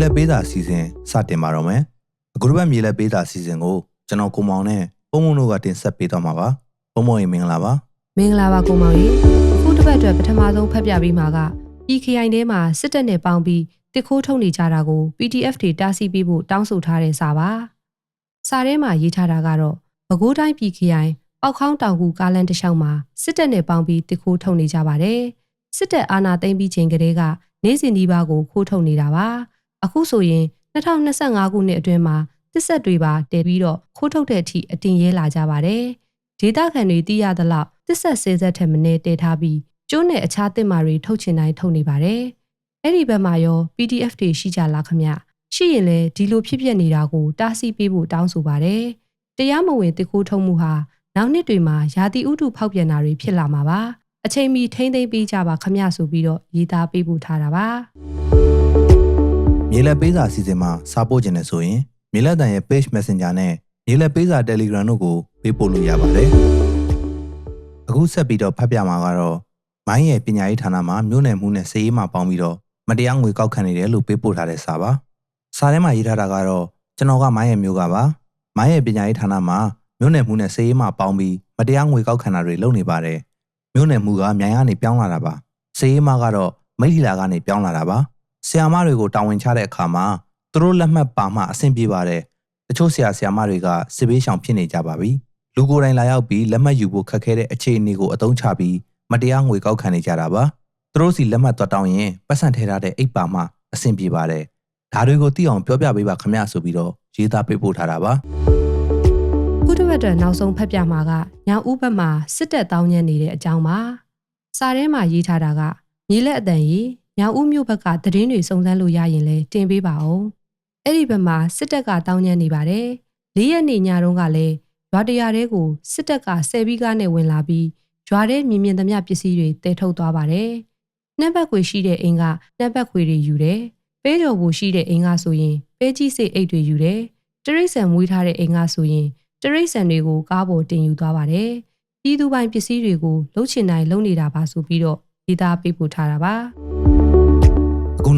လက်ပေးစာအစီအစဉ်စတင်ပါတော့မယ်အခုတစ်ပတ်မြေလက်ပေးစာအစီအစဉ်ကိုကျွန်တော်ကိုမောင်နဲ့ပုံမုံတို့ကတင်ဆက်ပေးတော့မှာပါပုံမုံရေမင်္ဂလာပါမင်္ဂလာပါကိုမောင်ကြီးအခုတစ်ပတ်အတွက်ပထမဆုံးဖတ်ပြပေးမှာက PKI ထဲမှာစစ်တပ်နဲ့ပေါင်းပြီးတစ်ခိုးထုတ်နေကြတာကို PDF တွေတားဆီးပေးဖို့တောင်းဆိုထားတဲ့စာပါစာထဲမှာရေးထားတာကတော့ပဲခူးတိုင်း PKI ပေါက်ခေါင်းတောင်ကူကားလန်တစ်လျှောက်မှာစစ်တပ်နဲ့ပေါင်းပြီးတစ်ခိုးထုတ်နေကြပါတယ်စစ်တပ်အာဏာသိမ်းပြီးချိန်ကတည်းကနေ့စဉ်ဒီပါကိုခိုးထုတ်နေတာပါ အခုဆိုရင်2025ခုနှစ်အတွင်းမှာတစ်ဆက်တွေပါတည်ပြီးတော့ခိုးထုတ်တဲ့အထိအတင်ရဲလာကြပါတယ်ဒေတာခန်တွေသိရသလောက်တစ်ဆက်စေဆက်ထက်မနေတည်ထားပြီးကျိုးနဲ့အခြားတစ်မာတွေထုတ်ချင်တိုင်းထုတ်နေပါတယ်အဲ့ဒီဘက်မှာရော PDF တွေရှိကြလားခမရှိရင်လည်းဒီလိုဖြစ်ပျက်နေတာကိုတားဆီးပေးဖို့တောင်းဆိုပါတယ်တရားမဝင်တစ်ခိုးထုတ်မှုဟာနောက်နှစ်တွေမှာယာတိဥတုဖောက်ပြန်တာတွေဖြစ်လာမှာပါအချိန်မီထိမ့်သိမ့်ပေးကြပါခမဆိုပြီးတော့ရေးသားပေးဖို့ထားတာပါ မြေလက်ပေးစာအစီအစဉ်မှာစာပို့ခြင်းနဲ့ဆိုရင်မြေလက်တန်ရဲ့ page messenger နဲ့မြေလက်ပေးစာ telegram တို့ကိုပေးပို့လို့ရပါတယ်အခုဆက်ပြီးတော့ဖတ်ပြမှာကတော့မိုင်းရဲ့ပညာရေးဌာနမှာမြို့နယ်မှုနဲ့စည်ရေးမှာပေါင်းပြီးတော့မတရားငွေကောက်ခံနေတယ်လို့ပေးပို့ထားတဲ့စာပါစာထဲမှာရေးထားတာကတော့ကျွန်တော်ကမိုင်းရဲ့မျိုးကပါမိုင်းရဲ့ပညာရေးဌာနမှာမြို့နယ်မှုနဲ့စည်ရေးမှာပေါင်းပြီးမတရားငွေကောက်ခံတာတွေလုပ်နေပါတယ်မြို့နယ်မှုကမြိုင်ကနေပြောင်းလာတာပါစည်ရေးမှာကတော့မိထီလာကနေပြောင်းလာတာပါ ဆီယာမတွေကိုတာဝန်ချတဲ့အခါမှာသူတို့လက်မှတ်ပါမှအဆင်ပြေပါတယ်တချို့ဆရာဆရာမတွေကစစ်ဘေးရှောင်ဖြစ်နေကြပါပြီလူကိုယ်တိုင်လာရောက်ပြီးလက်မှတ်ယူဖို့ခက်ခဲတဲ့အခြေအနေကိုအသုံးချပြီးမတရားငွေကောက်ခံနေကြတာပါသူတို့စီလက်မှတ်သွားတောင်းရင်ပတ်စံထဲထားတဲ့အိတ်ပါမှအဆင်ပြေပါတယ်ဒါတွေကိုသိအောင်ပြောပြပေးပါခမရဆိုပြီးတော့ရေးသားပေးပို့ထားတာပါခုတစ်ပတ်အတွက်နောက်ဆုံးဖတ်ပြမှာကညောင်ဥဘက်မှာစစ်တပ်တောင်းညံ့နေတဲ့အကြောင်းပါစာထဲမှာရေးထားတာကမြေလက်အတန်ကြီး ညောင်ဥမြို့ဘက်ကသတင်းတွေစုံစမ်းလို့ရရင်လဲတင်ပေးပါအောင်အဲ့ဒီဘက်မှာစစ်တပ်ကတောင်းညံ့နေပါတယ်လေးရက်နေညတုန်းကလည်းရွာတရာတဲကိုစစ်တပ်ကဆယ်ဘီးကားနဲ့ဝင်လာပြီးရွာထဲမြင်မြင်သမျှပစ္စည်းတွေတဲထုတ်သွားပါတယ်နှက်ဘက်ခွေရှိတဲ့အိမ်ကနှက်ဘက်ခွေတွေယူတယ်ပဲကြော်ဘူရှိတဲ့အိမ်ကဆိုရင်ပဲကြီးစိတ်အိတ်တွေယူတယ်တရိတ်ဆန်မွေးထားတဲ့အိမ်ကဆိုရင်တရိတ်ဆန်တွေကိုကားပေါ်တင်ယူသွားပါတယ်။ပြည်သူပိုင်ပစ္စည်းတွေကိုလှုပ်ချင်တိုင်းလှုပ်နေတာပါဆိုပြီးတော့ဒေတာပေးပို့ထားတာပါအခု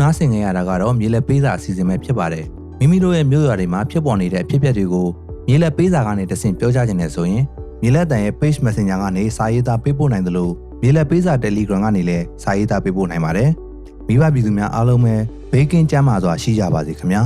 နားဆင်ခဲ့ရတာကတော့မြေလက်ပေးစာအစီအစဉ်ပဲဖြစ်ပါတယ်မိမိတို့ရဲ့မြို့ရွာတွေမှာဖြစ်ပေါ်နေတဲ့အဖြစ်အပျက်တွေကိုမြေလက်ပေးစာကနေတဆင့်ပြောကြားခြင်းနဲ့ဆိုရင်မြေလက်တန်ရဲ့ page messenger ကနေစာရေးသားပေးပို့နိုင်တယ်လို့မြေလက်ပေးစာ telegram ကနေလည်းစာရေးသားပေးပို့နိုင်ပါတယ်မိဘပြည်သူများအားလုံးပဲဘေးကင်းကျန်းမာစွာရှိကြပါစေခင်ဗျာ